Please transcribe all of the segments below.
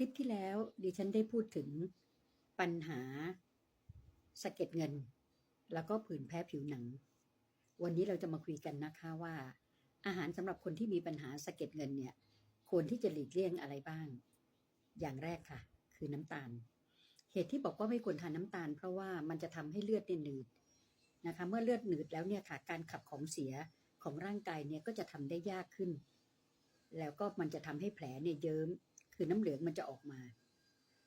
คลิปที่แล้วดิฉันได้พูดถึงปัญหาสะเก็ดเงิน แล้วก็ผื่นแพ้ผิวหนัง วันนี้เราจะมาคุยกันนะคะว่า อาหารสำหรับคนที่มีปัญหาสะเก็ดเงินเนี่ยควรที่จะหลีกเลี่ยงอะไรบ้าง อย่างแรกค่ะ คือน้ำตาล เหตุที่บอกว่าไม่ควรทานน้ำตาล เพราะว่ามันจะทำให้เลือดเนี่ยหนืดนะคะ เมื่อเลือดหนืดแล้วเนี่ยค่ะ การขับของเสียของร่างกายเนี่ยก็จะทำได้ยากขึ้น แล้วก็มันจะทำให้แผลเนี่ยเยิ้ม คือน้ำเหลืองมันจะออกมา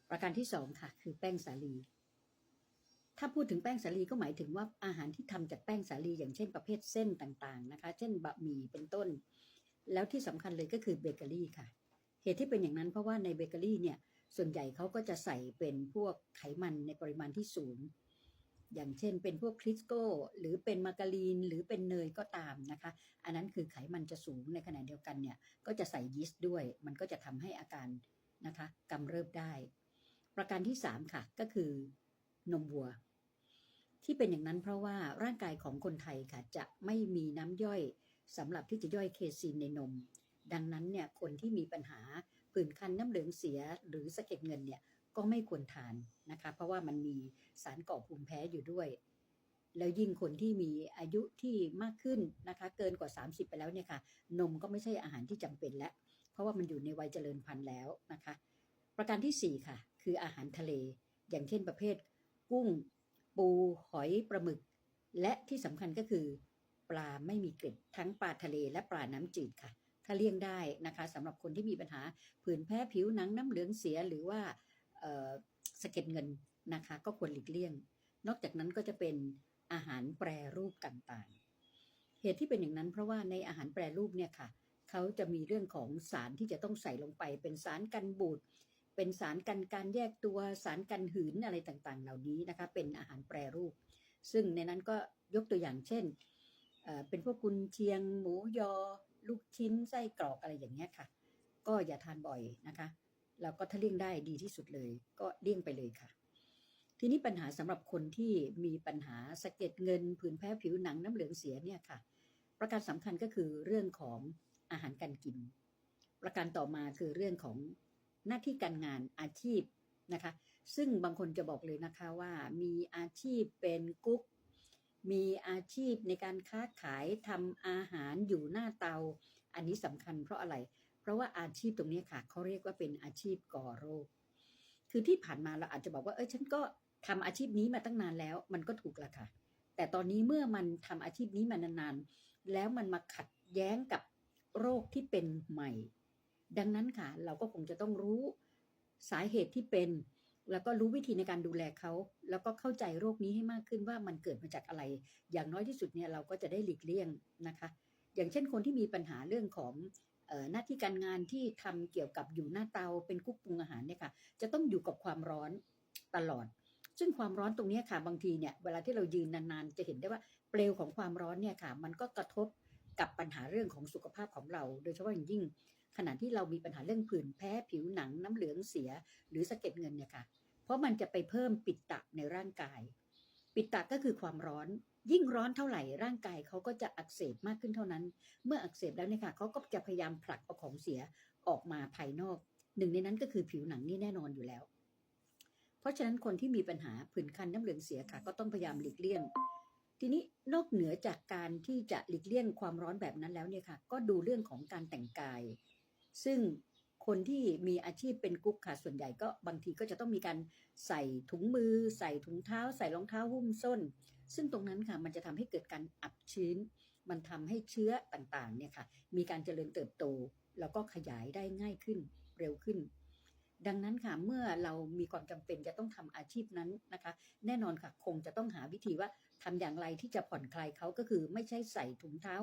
ประการที่สองค่ะ คือแป้งสาลี ถ้าพูดถึงแป้งสาลีก็หมายถึงว่าอาหารที่ทำจากแป้งสาลีอย่างเช่นประเภทเส้นต่างๆนะคะ เช่นบะหมี่เป็นต้น แล้วที่สำคัญเลยก็คือเบเกอรี่ค่ะ เหตุที่เป็นอย่างนั้นเพราะว่าในเบเกอรี่เนี่ยส่วนใหญ่เขาก็จะใส่เป็นพวกไขมันในปริมาณที่สูง อย่างเช่นเป็นพวกคริสโก้ หรือเป็นมาการีนหรือเป็นเนยก็ตามนะคะ อันนั้นคือไขมันจะสูงในขณะเดียวกันเนี่ยก็จะใส่ยีสต์ด้วย มันก็จะทำให้อาการนะคะกำเริบได้ ประการที่ 3 ค่ะก็คือนมวัว ที่เป็นอย่างนั้นเพราะว่าร่างกายของคนไทยค่ะจะไม่มีน้ำย่อยสำหรับที่จะย่อยเคซีนในนม ดังนั้นเนี่ยคนที่มีปัญหาผื่นคันน้ำเหลืองเสียหรือสะเก็ดเงินเนี่ย ก็ไม่ควรทานนะคะ เพราะว่ามันมีสารก่อภูมิแพ้อยู่ด้วย แล้วยิ่งคนที่มีอายุที่มากขึ้นนะคะ เกินกว่า 30 ไปแล้วเนี่ยค่ะ นมก็ไม่ใช่อาหารที่จำเป็นแล้ว เพราะว่ามันอยู่ในวัยเจริญพันธุ์แล้วนะคะ ประการที่ 4 ค่ะ คืออาหารทะเล อย่างเช่นประเภท กุ้ง ปูหอยปลาหมึก และที่สำคัญก็คือปลาไม่มีเกล็ดทั้งปลาทะเลและปลาน้ำจืดค่ะ ถ้าเลี่ยงได้นะคะสำหรับคนที่มีปัญหาผื่นแพ้ผิวหนังน้ำเหลืองเสียหรือว่า สะเก็ดเงินนะคะ ก็ควรหลีกเลี่ยง นอกจากนั้นก็จะเป็นอาหารแปรรูปต่างๆ เหตุที่เป็นอย่างนั้นเพราะว่าในอาหารแปรรูปเนี่ยค่ะเขาจะมีเรื่องของสารที่จะต้องใส่ลงไป เป็นสารกันบูดเป็นสารกันการแยกตัวสารกันหืนอะไรต่างๆ เหล่านี้นะคะเป็นอาหารแปรรูป ซึ่งในนั้นก็ยกตัวอย่างเช่นเป็นพวกกุนเชียง หมูยอ ลูกชิ้นไส้กรอกอะไรอย่างเงี้ยค่ะ ก็อย่าทานบ่อยนะคะ แล้วก็ถ้าเลี่ยงได้ดีที่สุดเลย ก็เลี่ยงไปเลยค่ะ ทีนี้ปัญหาสำหรับคนที่มีปัญหาสะเก็ดเงินผื่นแพ้ผิวหนังน้ำเหลืองเสียเนี่ยค่ะ ประการสำคัญก็คือเรื่องของอาหารการกิน ประการต่อมาคือเรื่องของหน้าที่การงานอาชีพนะคะ ซึ่งบางคนจะบอกเลยนะคะว่ามีอาชีพเป็นกุ๊กมีอาชีพในการค้าขายทำอาหารอยู่หน้าเตา อันนี้สำคัญเพราะอะไรเเพราะว่าอาชีพตรงนี้ค่ะเขาเรียกว่าเป็นอาชีพก่อโรค คือที่ผ่านมาเราอาจจะบอกว่าเอ้ยฉันก็ทำอาชีพนี้มาตั้งนานแล้ว มันก็ถูกละค่ะ แต่ตอนนี้เมื่อมันทำอาชีพนี้มานานๆ แล้วมันมาขัดแย้งกับโรคที่เป็นใหม่ ดังนั้นค่ะ เราก็คงจะต้องรู้สาเหตุที่เป็น แล้วก็รู้วิธีในการดูแลเขา แล้วก็เข้าใจโรคนี้ให้มากขึ้นว่ามันเกิดมาจากอะไร อย่างน้อยที่สุดเนี่ยเราก็จะได้หลีกเลี่ยงนะคะ อย่างเช่นคนที่มีปัญหาเรื่องของ หน้าที่การงานที่ทำเกี่ยวกับอยู่หน้าเตาเป็นกุ๊กปรุงอาหารเนี่ยค่ะ จะต้องอยู่กับความร้อนตลอด ซึ่งความร้อนตรงนี้ค่ะบางทีเนี่ยเวลาที่เรายืนนานๆ จะเห็นได้ว่าเปลวของความร้อนเนี่ยค่ะ มันก็กระทบกับปัญหาเรื่องของสุขภาพของเรา โดยเฉพาะอย่างยิ่ง ขณะที่เรามีปัญหาเรื่องผื่นแพ้ผิวหนังน้ำเหลืองเสีย หรือสะเก็ดเงินเนี่ยค่ะ เพราะมันจะไปเพิ่มปิดตะในร่างกาย ปิดตะก็คือความร้อน ยิ่งร้อนเท่าไหร่ร่างกายเขาก็จะอักเสบมากขึ้นเท่านั้น เมื่ออักเสบแล้วเนี่ยค่ะเขาก็จะพยายามผลักเอาของเสียออกมาภายนอก หนึ่งในนั้นก็คือผิวหนังนี่แน่นอนอยู่แล้ว เพราะฉะนั้นคนที่มีปัญหาผื่นคันน้ำเหลืองเสียค่ะ ก็ต้องพยายามหลีกเลี่ยง ทีนี้นอกเหนือจากการที่จะหลีกเลี่ยงความร้อนแบบนั้นแล้วเนี่ยค่ะ ก็ดูเรื่องของการแต่งกาย ซึ่ง คนที่มีอาชีพเป็นกุ๊กค่ะส่วนใหญ่ก็บางทีก็จะต้องมีการใส่ถุงมือ ใส่ถุงเท้า ใส่รองเท้าหุ้มส้น ซึ่งตรงนั้นค่ะมันจะทำให้เกิดการอับชื้น มันทำให้เชื้อต่างๆเนี่ยค่ะมีการเจริญเติบโต แล้วก็ขยายได้ง่ายขึ้นเร็วขึ้น ดังนั้นค่ะเมื่อเรามีความจำเป็นจะต้องทำอาชีพนั้นนะคะ แน่นอนค่ะคงจะต้องหาวิธีว่าทำอย่างไรที่จะผ่อนคลายเขาก็คือไม่ใช่ใส่ถุงเท้า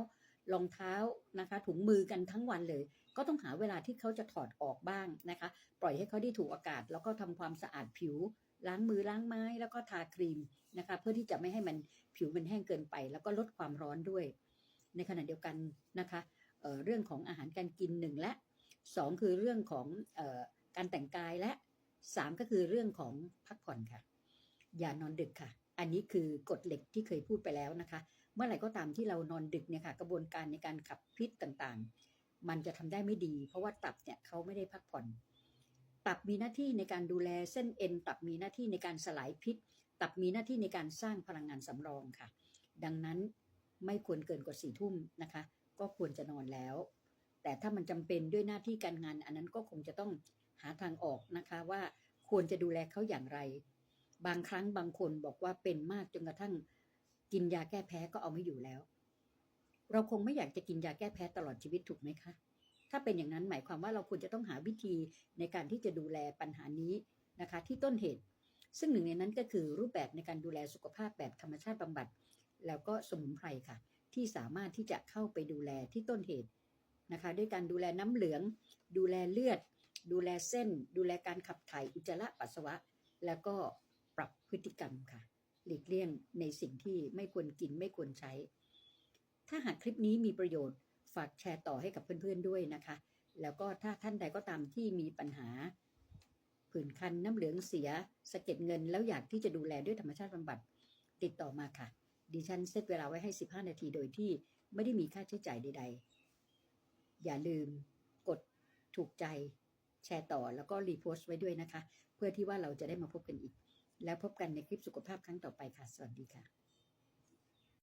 รองเท้านะคะถุงมือกันทั้งวันเลย ก็ต้องหาเวลาที่เขาจะถอดออกบ้างนะคะ ปล่อยให้เขาได้ถูกอากาศ แล้วก็ทำความสะอาดผิว ล้างมือล้างไม้แล้วก็ทาครีมนะคะ เพื่อที่จะไม่ให้มันผิวมันแห้งเกินไป แล้วก็ลดความร้อนด้วย ในขณะเดียวกันนะคะเเรื่องของอาหารการกินหนึ่งและสองคือเรื่องของออการแต่งกายและสามก็คือเรื่องของพักผ่อนค่ะ อย่านอนดึกค่ะ อันนี้คือกฎเหล็กที่เคยพูดไปแล้วนะคะ เมื่อไหร่ก็ตามที่เรานอนดึกเนี่ยค่ะ กระบวนการในการขับพิษต่างๆ มันจะทำได้ไม่ดี เพราะว่าตับเนี่ยเขาไม่ได้พักผ่อน ตับมีหน้าที่ในการดูแลเส้นเอ็น ตับมีหน้าที่ในการสลายพิษ ตับมีหน้าที่ในการสร้างพลังงานสำรองค่ะ ดังนั้นไม่ควรเกินกว่าสี่ทุ่มนะคะ ก็ควรจะนอนแล้ว แต่ถ้ามันจำเป็นด้วยหน้าที่การงาน อันนั้นก็คงจะต้องหาทางออกนะคะว่าควรจะดูแลเขาอย่างไร บางครั้งบางคนบอกว่าเป็นมากจนกระทั่งกินยาแก้แพ้ก็เอาไม่อยู่แล้ว เราคงไม่อยากจะกินยาแก้แพ้ตลอดชีวิตถูกไหมคะ ถ้าเป็นอย่างนั้นหมายความว่าเราควรจะต้องหาวิธีในการที่จะดูแลปัญหานี้นะคะ ที่ต้นเหตุ ซึ่งหนึ่งในนั้นก็คือรูปแบบในการดูแลสุขภาพแบบธรรมชาติบำบัด แล้วก็สมุนไพรค่ะ ที่สามารถที่จะเข้าไปดูแลที่ต้นเหตุนะคะ ด้วยการดูแลน้ำเหลือง ดูแลเลือด ดูแลเส้น ดูแลการขับถ่ายอุจจาระปัสสาวะ แล้วก็ปรับพฤติกรรมค่ะ หลีกเลี่ยงในสิ่งที่ไม่ควรกินไม่ควรใช้ ถ้าหากคลิปนี้มีประโยชน์ฝากแชร์ต่อให้กับเพื่อนๆด้วยนะคะ แล้วก็ถ้าท่านใดก็ตามที่มีปัญหาผื่นคันน้ำเหลืองเสียสะเก็ดเงิน แล้วอยากที่จะดูแลด้วยธรรมชาติบำบัดติดต่อมาค่ะ ดิฉันเซตเวลาไว้ให้ 15 นาทีโดยที่ไม่ได้มีค่าใช้จ่ายใด ๆ อย่าลืมกดถูกใจแชร์ต่อแล้วก็รีโพสต์ไว้ด้วยนะคะ เพื่อที่ว่าเราจะได้มาพบกันอีก แล้วพบกันในคลิปสุขภาพครั้งต่อไปค่ะ สวัสดีค่ะ